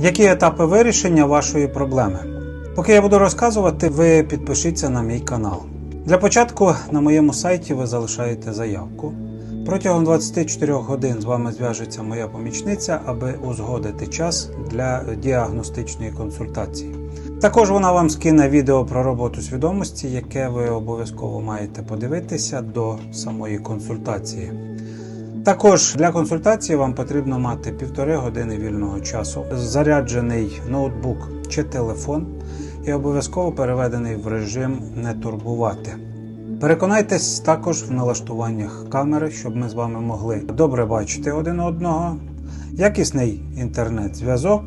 Які етапи вирішення вашої проблеми? Поки я буду розказувати, ви підпишіться на мій канал. Для початку на моєму сайті ви залишаєте заявку. Протягом 24 годин з вами зв'яжеться моя помічниця, аби узгодити час для діагностичної консультації. Також вона вам скине відео про роботу свідомості, яке ви обов'язково маєте подивитися до самої консультації. Також для консультації вам потрібно мати півтори години вільного часу, заряджений ноутбук чи телефон і обов'язково переведений в режим не турбувати. Переконайтесь також в налаштуваннях камери, щоб ми з вами могли добре бачити один одного, якісний інтернет-зв'язок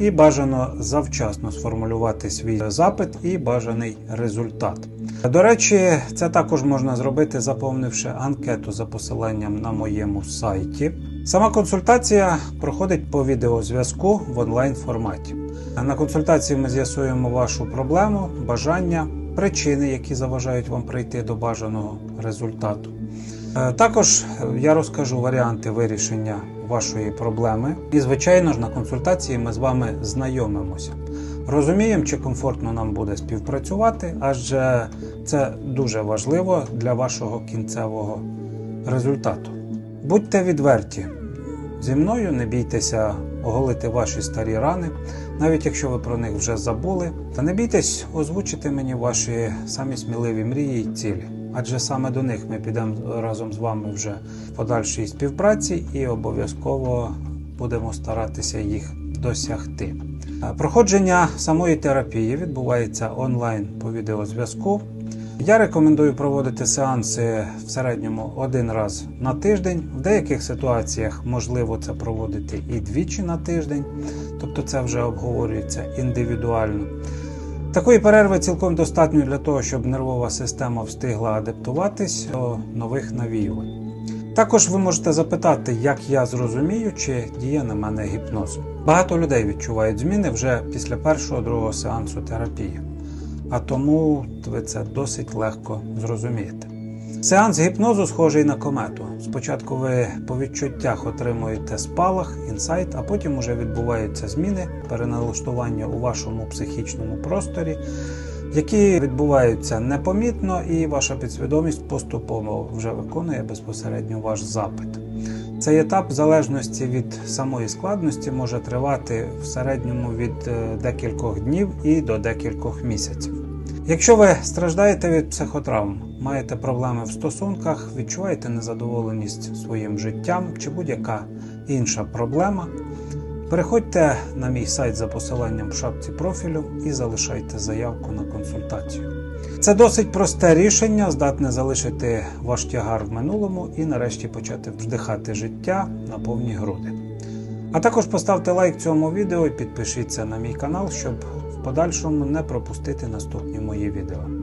і бажано завчасно сформулювати свій запит і бажаний результат. До речі, це також можна зробити, заповнивши анкету за посиланням на моєму сайті. Сама консультація проходить по відеозв'язку в онлайн форматі. На консультації ми з'ясуємо вашу проблему, бажання, причини, які заважають вам прийти до бажаного результату. Е, Також я розкажу варіанти вирішення вашої проблеми. І, звичайно ж, на консультації ми з вами знайомимося. Розуміємо, чи комфортно нам буде співпрацювати, адже це дуже важливо для вашого кінцевого результату. Будьте відверті зі мною, не бійтеся оголити ваші старі рани, навіть якщо ви про них вже забули. Та не бійтесь озвучити мені ваші самі сміливі мрії і цілі. Адже саме до них ми підемо разом з вами вже в подальшій співпраці і обов'язково будемо старатися їх досягти. Проходження самої терапії відбувається онлайн по відеозв'язку. Я рекомендую проводити сеанси в середньому один раз на тиждень. В деяких ситуаціях можливо це проводити і двічі на тиждень, тобто це вже обговорюється індивідуально. Такої перерви цілком достатньо для того, щоб нервова система встигла адаптуватись до нових навіювань. Також ви можете запитати, як я зрозумію, чи діє на мене гіпноз. Багато людей відчувають зміни вже після першого другого сеансу терапії, а тому ви це досить легко зрозумієте. Сеанс гіпнозу схожий на комету. Спочатку ви по відчуттях отримуєте спалах, інсайт, а потім уже відбуваються зміни, переналаштування у вашому психічному просторі, які відбуваються непомітно, і ваша підсвідомість поступово вже виконує безпосередньо ваш запит. Цей етап, залежності від самої складності, може тривати в середньому від е, декількох днів і до декількох місяців. Якщо ви страждаєте від психотравм, маєте проблеми в стосунках, відчуваєте незадоволеність своїм життям чи будь-яка інша проблема, переходьте на мій сайт за посиланням в шапці профілю і залишайте заявку на консультацію. Це досить просте рішення, здатне залишити ваш тягар в минулому і нарешті почати вдихати життя на повні груди. А також поставте лайк цьому відео і підпишіться на мій канал, щоб в подальшому не пропустити наступні мої відео.